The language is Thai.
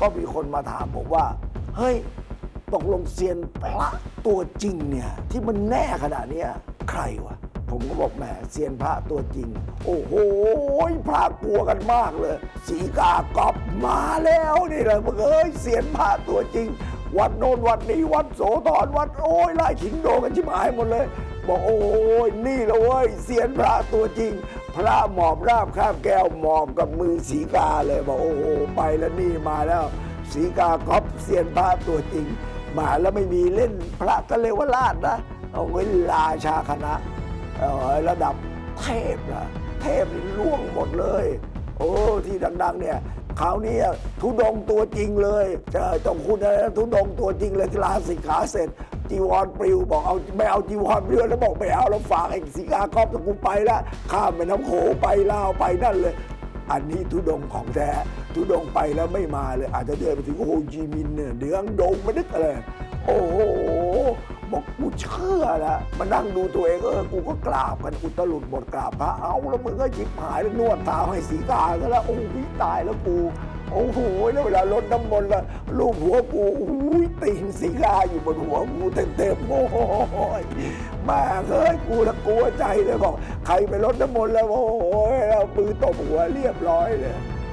ก็มีคนมาถามผมว่า เฮ้ย ตกลงเซียนพระตัวจริงเนี่ย ที่มันแน่ขนาดเนี้ยใครวะ ผมก็บอกแหมเซียนพระตัวจริง โอ้โหพระกลัวกันมากเลย สีกากอบมาแล้วนี่แหละมึงเอ้ยเซียนพระตัวจริง วัดโน้นวัดนี้วัดโสธรวัดโอ้ยไล่ขิงโดกันชิบหายหมดเลย บอกโอ้ยนี่ละเว้ยเซียนพระตัวจริง พระหมอบราบข้ามแก้วหมอบกับมือสีกาเลยบอกโอ้โหไปแล้วนี่มาแล้วสีกากอบเซียนพระตัวจริง มาแล้วไม่มีเล่นพระทะเลวราชนะเอาเวลาชาคณะระดับเทพนะเทพนี่ล่วงหมดเลย โอ้ที่ดัง ๆ เนี่ยคราวนี้ทุดงตัวจริงเลยเจอต้องคุณนะทุดงตัวจริงเลยที่ลาสิกขาเสร็จ จีวรปลิวบอกเอาไม่เอาจีวรปลิวแล้วบอกไม่เอาแล้วฝากไอ้สีกากอบตะกูไปละข้ามไปน้ำโขงไปลาวไปนั่นเลย อันนี้ทุดงของแท้ทุดงไปแล้วไม่มาเลย อาจจะเดินไปถึงโฮจิมินห์เนี่ยเดืองดงมานึกอะไรโอ้โหบอกกูเชื่อล้วมานั่งดูตัวเองเออกูก็กราบกันอุตลุดบทกราบพระเอาแล้วมึงก็จิบหายแล้วนวดเท้าให้สีกาซะแล้วโอ้ยตายแล้วกู โอ้โหแล้วเวลาลดน้ำมนต์ละลูกหัวกูอุ้ยตีนสีกาอยู่บนหัวกูเต็มๆโอ้ยมาเอ้ยกูละกลัวใจเลยบอกใครไปลดน้ำมนต์แล้วโอ้โหเอาปืนตบหัวเรียบร้อยเลย